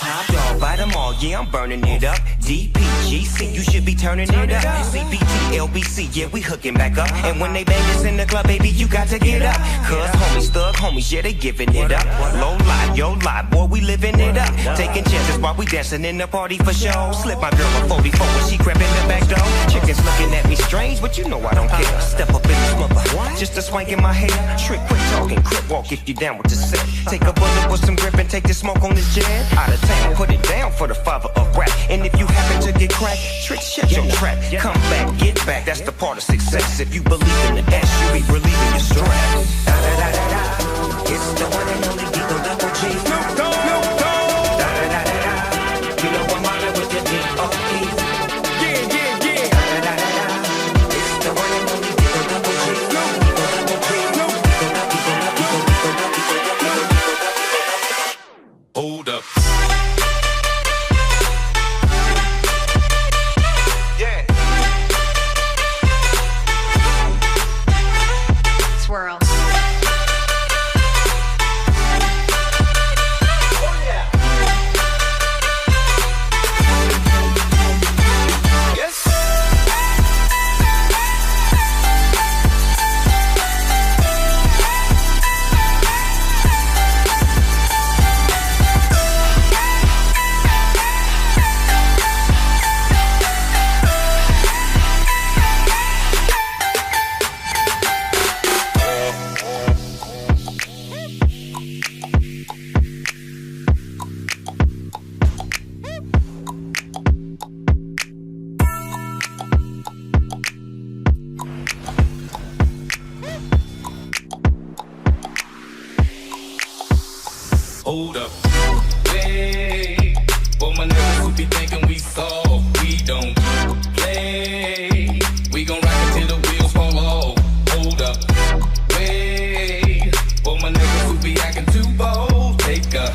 Top dog, them all, yeah, I'm burning it up. DPGC, you should be turning it up. CBT, LBC, yeah, we hooking back up. And when they bang us in the club, baby, you got to get up. Cuz homies, thug homies, yeah, they giving it up. Low life, yo life, boy, we living it up. Taking chances while we dancing in the party for show. Slip my girl a 44 when she crept in the back door. Chickens looking at me strange, but you know I don't care. Step up in this mother, just a swank in my hair. Trick, quick talking, crip walk if you down with the set. Take a bullet with some grip and take the smoke on this jet. Out of town, put it down for the father of rap. And if you happen to get cracked, trick, shut your trap. Come back, get back, that's the part of success. If you believe in the S, you be relieving your stress. It's the one and only Eagle Double G. Hold up. Wait. For my niggas who be thinking we soft, we don't play. We gon' rock until the wheels fall off. Hold up. Wait. For my niggas who be acting too bold, take a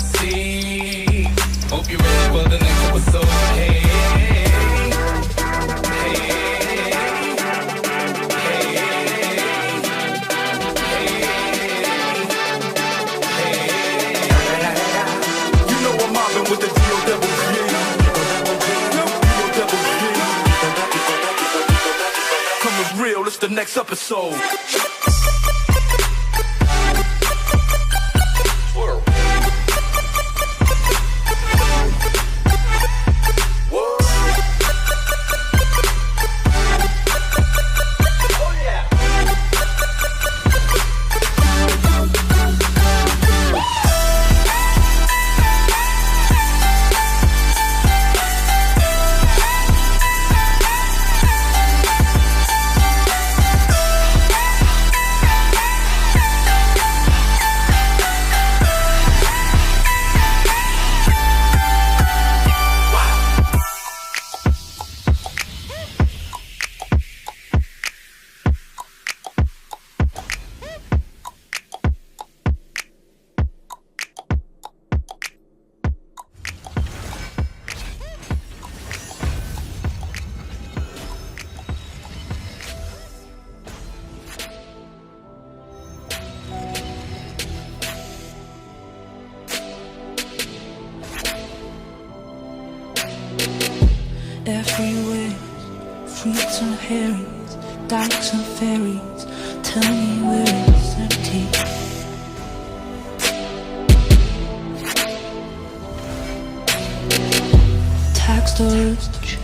seat. Hope you're ready for the next episode. The next episode. Everywhere. Fruits and herrings, dykes and fairies. Tell me where it's empty. Tax the rich,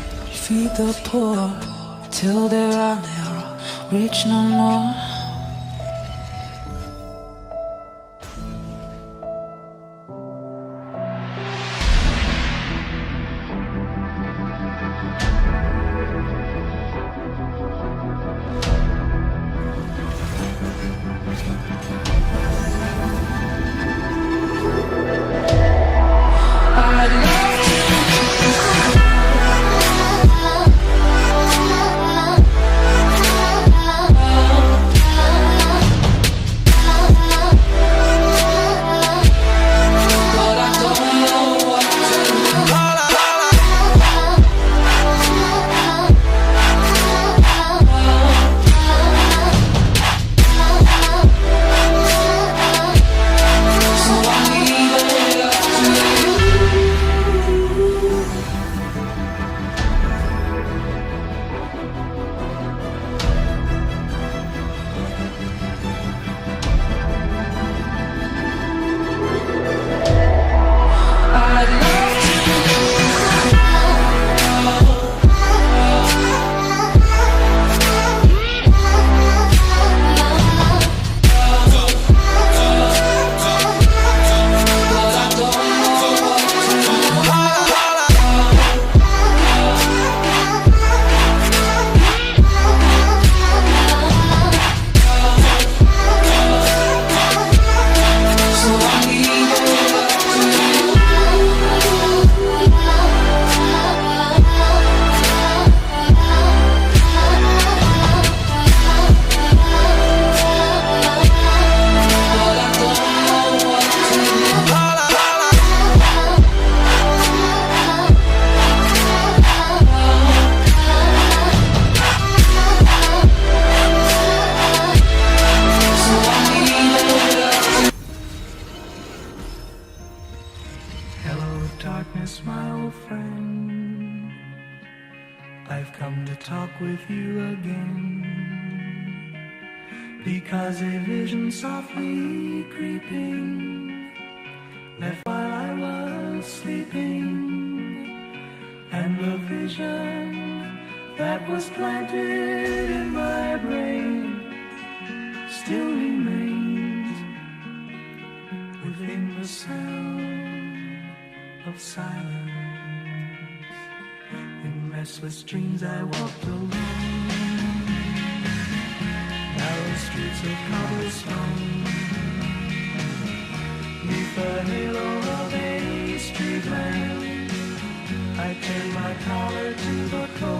feed the poor, till there are never rich no more. Old friend. I've come to talk with you again. Because a vision softly creeping left while I was sleeping. And the vision that was planted in my brain still remains within the sound of silence. In restless dreams I walked alone, narrow streets of cobblestone. Neath the halo of a street lamp, I turned my collar to the cold